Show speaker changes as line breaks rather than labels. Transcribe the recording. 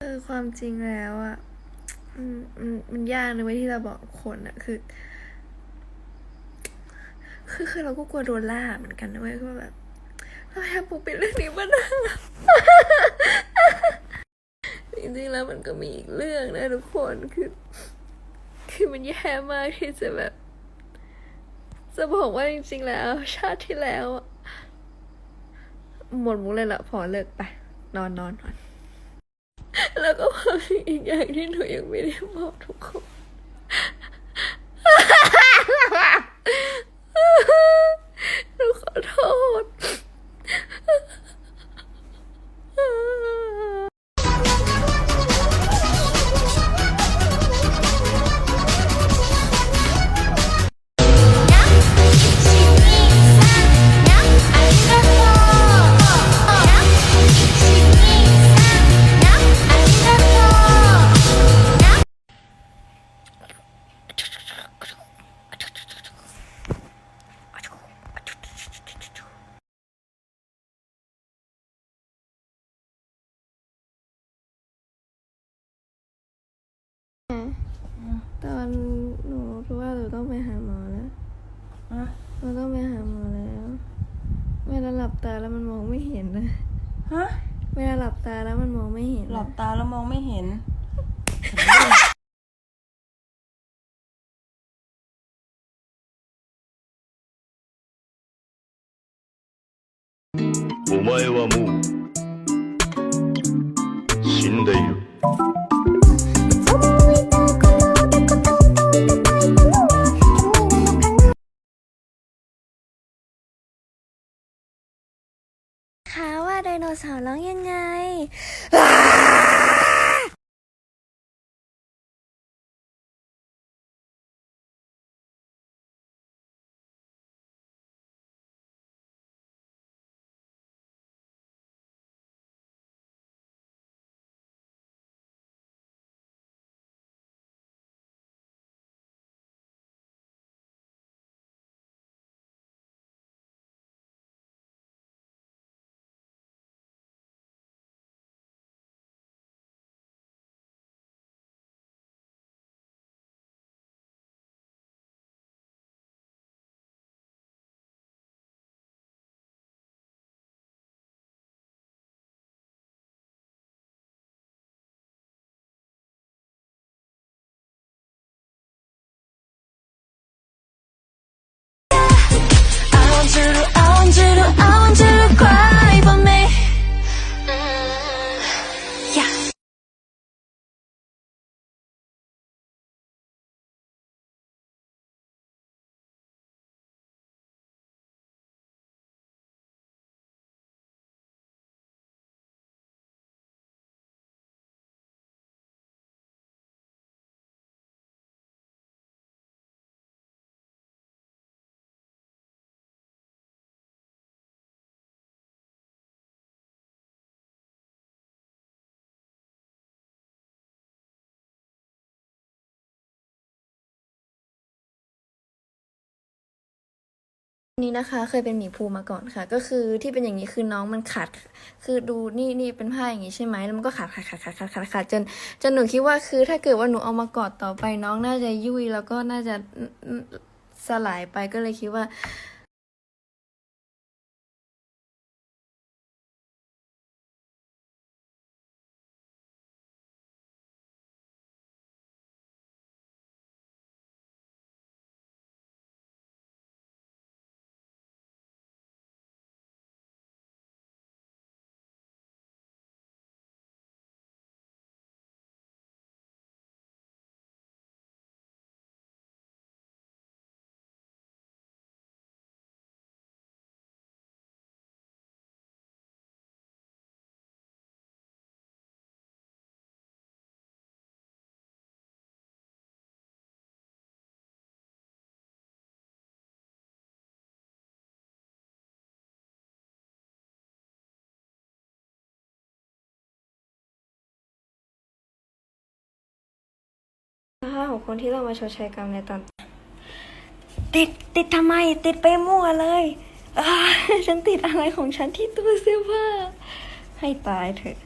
เออความจริงแล้วอะอืมมันมันยากในเว้ยที่เราบอกคนอะคือ คือคือเราก็กลัวโดนล่าเหมือนกันนะเว้ยคือแบบเราพยายามปกปิดเรื่องนี้มานานจริงๆแล้วมันก็มีอีกเรื่องนะทุกคนคือ คือมันแย่มากที่จะแบบ จะบอกว่าจริง ๆ แล้ว ชาติที่แล้วอะหมดมุกเลยละพอเลิกไป นอนนอนนอน แล้วก็ความจริงอีกอย่างที่หนูยังไม่ได้บอกทุกคน ตอนหนูรู้ว่าหนูต้องไปหาหมอแล้ว
อะ
หนูต้องไปหาหมอแล้วเวลาหลับตาแล้วมันมองไม่เห็นนะ
ฮะ
เวลาหลับตาแล้วมันมองไม่เห็นนะ
หลับตาแล้วมองไม่เห็น
お前はもう死んでいる
ไดโนเสาร์ร้องยังไง นี้นะคะเคยเป็นหมีภูมาก่อนค่ะ ก็คือที่เป็นอย่างนี้คือน้องมันขาด คือดูนี่นี่เป็นผ้าอย่างนี้ใช่ไหมแล้วมันก็ขาดขาดขาดขาดขาดขาดขาดจนจนหนูคิดว่าคือถ้าเกิดว่าหนูเอามากอดต่อไปน้องน่าจะยุ่ยแล้วก็น่าจะสลายไปก็เลยคิดว่า ห้าหกคนที่เรามาชดใช้กรรมในตอน ติดติดทำไม ติดไปมั่วเลยฉันติดอะไรของฉันที่ตู้เสื้อผ้าให้ตายเถอะ